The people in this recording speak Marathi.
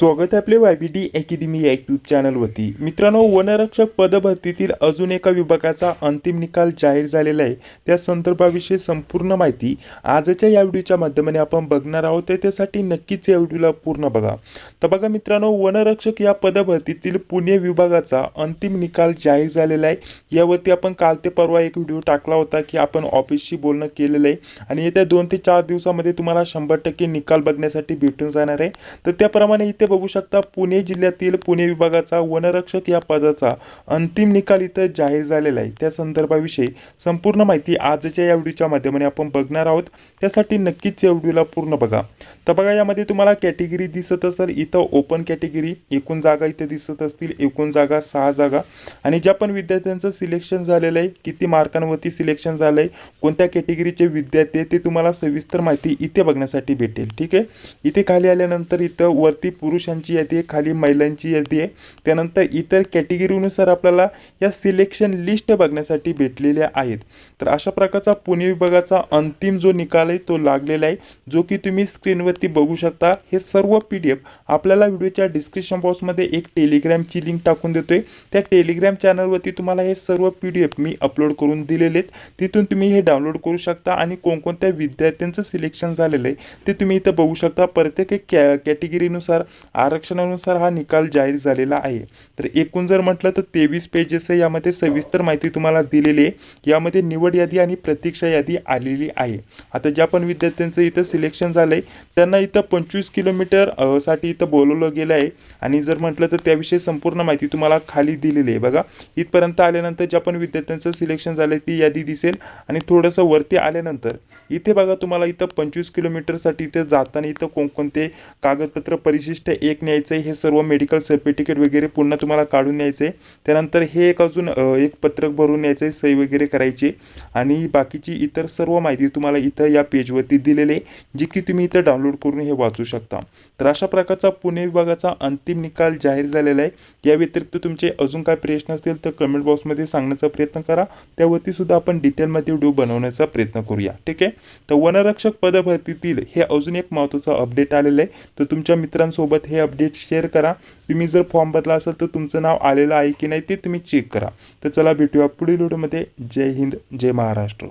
स्वागत आपले वाय बी डी अकॅडमी या यूट्यूब चॅनलवरती मित्रांनो वनरक्षक पदभरतीतील अजून एका विभागाचा अंतिम निकाल जाहीर झालेला आहे. त्या संदर्भाविषयी संपूर्ण माहिती आजच्या या व्हिडिओच्या माध्यमाने आपण बघणार आहोत. तर त्यासाठी नक्कीच या व्हिडिओला पूर्ण बघा. तर बघा मित्रांनो वनरक्षक या पदभरतीतील पुणे विभागाचा अंतिम निकाल जाहीर झालेला आहे. यावरती आपण काल ते परवा एक व्हिडिओ टाकला होता की आपण ऑफिसशी बोलणं केलेलं आहे. आणि येत्या दोन ते चार दिवसामध्ये तुम्हाला शंभर टक्के निकाल बघण्यासाठी भेटून जाणार आहे. तर त्याप्रमाणे इथे बघू शकता पुणे जिल्ह्यातील पुणे विभागाचा वनरक्षक या पदाचा अंतिम निकाल इथं जाहीर झालेला आहे. त्या संदर्भाविषयी संपूर्ण माहिती आजच्या या व्हिडिओच्या माध्यमाने आपण बघणार आहोत. त्यासाठी नक्कीच या व्हिडिओला पूर्ण बघा. तर बघा यामध्ये तुम्हाला कॅटेगरी दिसत असेल इथं ओपन कॅटेगरी एकूण जागा इथे दिसत असतील एकूण जागा सहा जागा. आणि ज्या पण विद्यार्थ्यांचं सिलेक्शन झालेलं आहे किती मार्कांवरती सिलेक्शन झालं आहे कोणत्या कॅटेगरीचे विद्यार्थी आहे ते तुम्हाला सविस्तर माहिती इथे बघण्यासाठी भेटेल. ठीक आहे? इथे खाली आल्यानंतर इथं वरती पुरुषांची यादी आहे खाली महिलांची यादी आहे. त्यानंतर इतर कॅटेगरीनुसार आपल्याला या सिलेक्शन लिस्ट बघण्यासाठी भेटलेल्या आहेत. तर अशा प्रकारचा पुणे विभागाचा अंतिम जो निकाल आहे तो लागलेला आहे जो की तुम्ही स्क्रीनवरती बघू शकता. हे सर्व पी डी एफ आपल्याला व्हिडिओच्या डिस्क्रिप्शन बॉक्समध्ये एक टेलिग्रामची लिंक टाकून देतोय. त्या टेलिग्राम चॅनलवरती तुम्हाला हे सर्व पी डी एफ मी अपलोड करून दिलेले आहेत. तिथून तुम्ही हे डाउनलोड करू शकता आणि कोणकोणत्या विद्यार्थ्यांचं सिलेक्शन झालेलं आहे ते तुम्ही इथं बघू शकता. प्रत्येक कॅ कॅटेगरीनुसार आरक्षणानुसार हा निकाल जाहीर झालेला आहे. तर एकूण जर म्हटलं तर तेवीस पेजेस आहे यामध्ये सविस्तर माहिती तुम्हाला दिलेली आहे. यामध्ये निवड यादी आणि प्रतीक्षा यादी आलेली आहे. आता ज्या पण विद्यार्थ्यांचं इथं सिलेक्शन झालं आहे त्यांना इथं पंचवीस किलोमीटरसाठी इथं बोलवलं गेलं आहे. आणि जर म्हटलं तर त्याविषयी संपूर्ण माहिती तुम्हाला खाली दिलेली आहे. बघा इथपर्यंत आल्यानंतर ज्या पण विद्यार्थ्यांचं सिलेक्शन झालं आहे ती यादी दिसेल. आणि थोडंसं वरती आल्यानंतर इथे बघा तुम्हाला इथं पंचवीस किलोमीटरसाठी इथं जाताना इथं कोणकोणते कागदपत्र परिशिष्ट एक न्यायचं आहे हे सर्व मेडिकल सर्टिफिकेट वगैरे पुन्हा तुम्हाला काढून न्यायचं आहे त्यानंतर हे एक अजून एक पत्रक भरून न्यायचं आहे सही वगैरे करायची. आणि बाकीची इतर सर्व माहिती तुम्हाला इथं या पेजवरती दिलेली आहे जी की तुम्ही इथं डाउनलोड करून हे वाचू शकता. तर अशा प्रकारचा पुणे विभागाचा अंतिम निकाल जाहीर झालेला आहे. या व्यतिरिक्त तुमचे अजून काय प्रश्न असतील तर कमेंट बॉक्समध्ये सांगण्याचा प्रयत्न करा. त्यावरती सुद्धा आपण डिटेलमध्ये व्हिडिओ बनवण्याचा प्रयत्न करूया. ठीक आहे? तर वनरक्षक पदभरतीतील हे अजून एक महत्त्वाचं अपडेट आलेलं आहे. तर तुमच्या मित्रांसोबत मित्रांसोबत हे अपडेट शेअर करा. तुम्ही जर फॉर्म भरला असेल तर तुमचं नाव आलेलं आहे की नाही ते तुम्ही चेक करा. तर चला भेटूया पुढील व्हिडिओमध्ये जय हिंद जय महाराष्ट्र.